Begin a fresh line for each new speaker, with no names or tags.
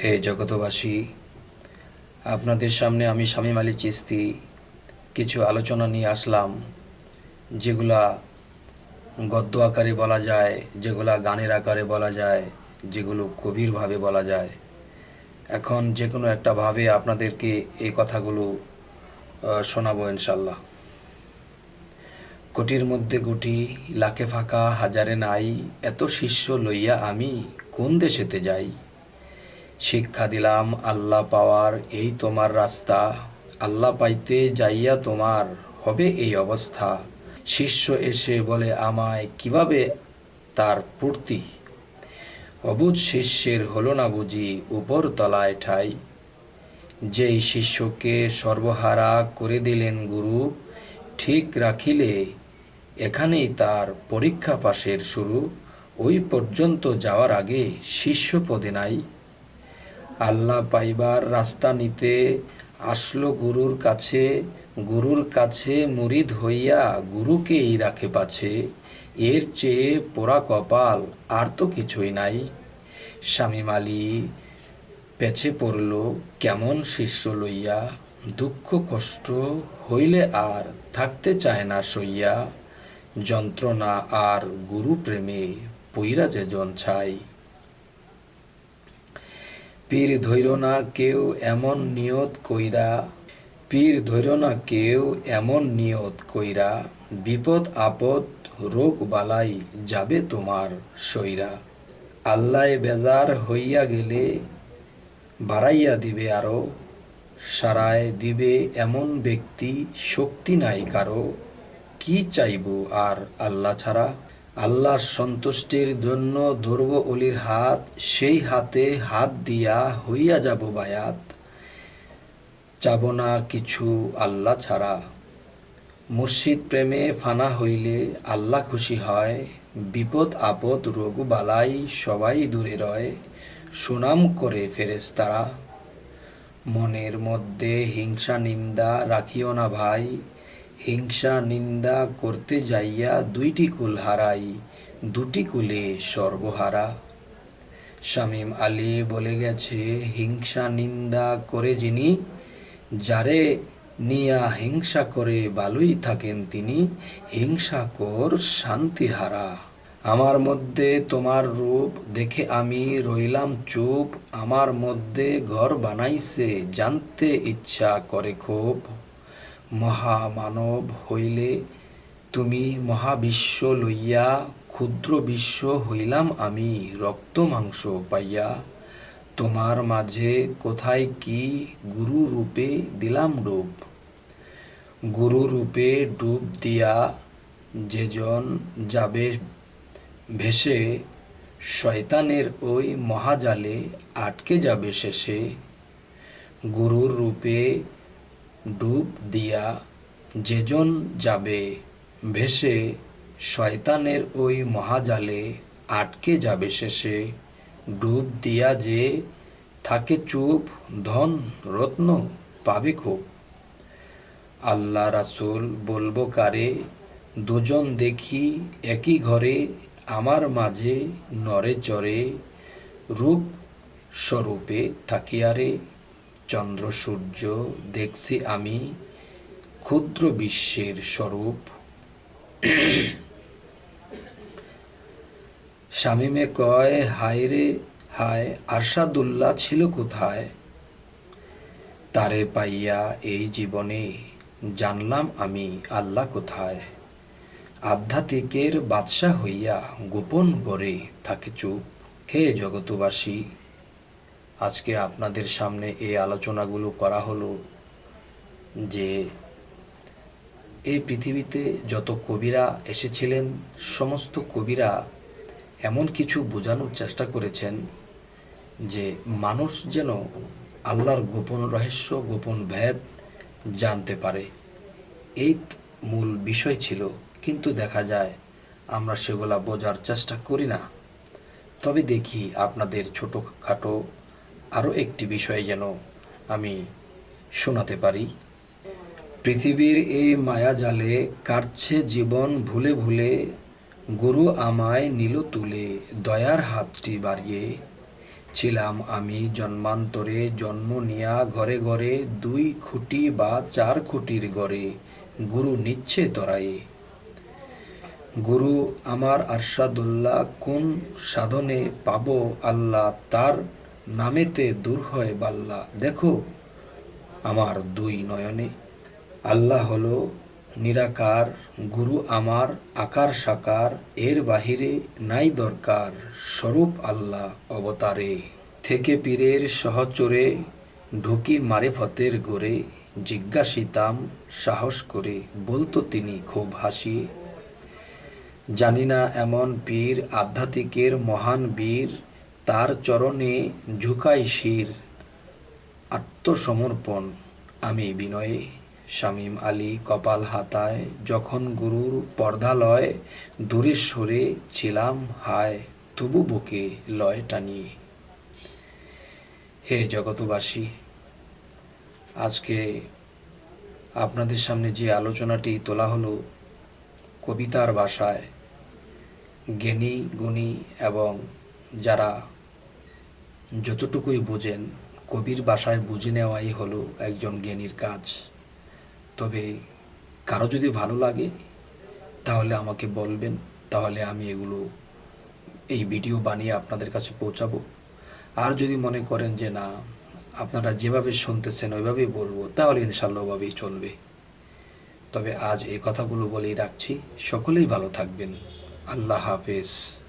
হে জগতবাসী আপনাদের সামনে আমি শামীম আলী চিস্তি কিছু আলোচনা নিয়ে আসলাম, যেগুলা গদ্য আকারে বলা যায়, যেগুলা গানের আকারে বলা যায়, যেগুলো কবিরভাবে বলা যায়। এখন যে কোনো একটা ভাবে আপনাদেরকে এই কথাগুলো শোনাবো ইনশাল্লাহ কোটির মধ্যে গুটি লাখে ফাঁকা, হাজারে নাই, এত শিষ্য লইয়া আমি কোন দেশেতে যাই? শিক্ষা দিলাম, আল্লাহ পাওয়ার এই তোমার রাস্তা। আল্লাহ পাইতে যাইয়া তোমার হবে এই অবস্থা। শিষ্য এসে বলে, আমায় কীভাবে তার পূর্তি? অবুজ শিষ্যের হলো না বুঝি উপর তলায় ঠাই। যেই শিষ্যকে সর্বহারা করে দিলেন গুরু, ঠিক রাখিলে এখানেই তার পরীক্ষা পাশের শুরু। ওই পর্যন্ত যাওয়ার আগে শিষ্য পদে নাই। আল্লাহ পাইবার রাস্তা নিতে আসলো গুরুর কাছে। গুরুর কাছে মুরিদ হইয়া গুরুকেই রাখে পাছে। এর চেয়ে পোড়া কপাল আর তো কিছুই নাই। স্বামী মালি পেছে পড়ল, কেমন শিষ্য লইয়া। দুঃখ কষ্ট হইলে আর থাকতে চায় না সইয়া। যন্ত্রণা আর গুরু প্রেমে পইরা যে জন ছাই পীর ধৈর না কেউ এমন নিয়ত কইরা, পীর ধৈর না কেউ এমন নিয়ত কইরা, বিপদ আপদ রোগ বালাই যাবে তোমার সইরা। আল্লাহ বেজার হইয়া গেলে বাড়াইয়া দিবে আরও, সারায় দিবে এমন ব্যক্তি শক্তি নাই কারও, কি চাইব আর আল্লাহ ছাড়া? আল্লাহর সন্তুষ্টির জন্য ধরব অলির হাত, সেই হাতে হাত দিয়া হইয়া যাব বায়াত। চাব না কিছু আল্লাহ ছাড়া। মুর্শিদ প্রেমে ফানা হইলে আল্লাহ খুশি হয়। বিপদ আপদ রোগ বালাই সবাই দূরে রয়। সুনাম করে ফেরেশতারা। মনের মধ্যে হিংসা নিন্দা রাখিও না ভাই। হিংসা, নিন্দা করতে যাইয়া দুইটি কুল হারাই, দুটি কুলে সর্বহারা। শামীম আলী বলে গেছে, হিংসা, নিন্দা করে যিনি, যারে নিয়া হিংসা করে ভালোই থাকেন তিনি, হিংসা কর শান্তিহারা আমার মধ্যে তোমার রূপ দেখে আমি রইলাম চুপ, আমার মধ্যে ঘর বানাইছে, জানতে ইচ্ছা করে খুব মহামানব হইলে তুমি মহাবিশ্ব লইয়া ক্ষুদ্র বিশ্ব হইলাম আমি, রক্ত মাংস পাইয়া। তোমার মাঝে কোথায় কি গুরু রূপে দিলাম ডুব গুরু রূপে ডুব দিয়া যেজন যাবে ভেসে, শয়তানের ওই মহাজালে আটকে যাবে শেষে। গুরুর রূপে ডুব দিয়া যেজন যাবে, ভেসে শয়তানের ওই মহাজালে আটকে যাবে শেষে। ডুব দিয়া যে থাকে চুপ, ধন রত্ন পাবে খুব। আল্লাহ রাসূল বলব, কারে, দুজন দেখি একই ঘরে, আমার মাঝে নরে চরে রূপ স্বরূপে থাকিয়ারে চন্দ্র, সূর্য, দেখছি আমি ক্ষুদ্র বিশ্বের স্বরূপ। শামিমে কয়, হায় রে, হায়, আরশাদুল্লাহ ছিল কোথায়? তারে পাইয়া এই জীবনে জানলাম আমি আল্লাহ কোথায়? আধ্যাত্মিকের বাদশা হইয়া গোপন গড়ে থাকে চুপ। হে জগতবাসী আজকে আপনাদের সামনে এই আলোচনাগুলো করা হলো যে এই পৃথিবীতে যত কবিরা এসেছিলেন, সমস্ত কবিরা এমন কিছু বোঝানোর চেষ্টা করেছেন যে মানুষ যেন আল্লাহর গোপন রহস্য, গোপন ভেদ জানতে পারে। এই মূল বিষয় ছিল, কিন্তু দেখা যায় আমরা সেগুলা বোঝার চেষ্টা করি না। তবে দেখি আপনাদের ছোটোখাটো আরও একটি বিষয় যেন আমি শোনাতে পারি। পৃথিবীর এই মায়াজালে কাটছে জীবন ভুলে ভুলে, গুরু আমায় নিল তুলে, দয়ার হাতটি বাড়িয়ে। ছিলাম আমি জন্মান্তরে, জন্ম নিয়া ঘরে ঘরে, দুই খুঁটি বা চার খুঁটির ঘরে গুরু নিচ্ছে তরায়ে। গুরু আমার আরশাদুল্লাহ, কোন সাধনে পাব আল্লাহ তার নামেতে দূর হয় বাল্লা। দেখো আমার দুই নয়নে। আল্লাহ হলো নিরাকার, গুরু আমার, আকার সাকার, এর বাহিরে নাই দরকার, স্বরূপ আল্লাহ অবতারে। থেকে পীরের সহচরে ঢুকি মারেফতের গোরে জিজ্ঞাসিতাম সাহস করে, বলতো তিনি খুব হাসিয়ে। জানি না এমন পীর, আধ্যাত্মিকের মহান বীর তার চরণে ঝুঁকাই শির। আত্মসমর্পণ, আমি বিনয়ে। শামীম আলী কপাল হাতায় যখন গুরুর পর্দালয় দূরে সরে ছিলাম হায়, তবু বুকে লয় টানিয়ে। হে জগতবাসী আজকে আপনাদের সামনে যে আলোচনাটি তোলা হলো, কবিতার ভাষায় জ্ঞানী, গুণী এবং যারা যতটুকুই বোঝেন, কবির ভাষায় বুঝে নেওয়াই হলো একজন জ্ঞানীর কাজ। তবে কারও যদি ভালো লাগে, তাহলে আমাকে বলবেন, তাহলে আমি এগুলো, এই ভিডিও বানিয়ে আপনাদের কাছে পৌঁছাবো। আর যদি মনে করেন যে না, আপনারা যেভাবে শুনতেছেন ওইভাবেই বলব, তাহলে ইনশাল্লাহ ওভাবেই চলবে। তবে আজ এই কথাগুলো বলেই রাখছি। সকলেই ভালো থাকবেন। আল্লাহ হাফেজ।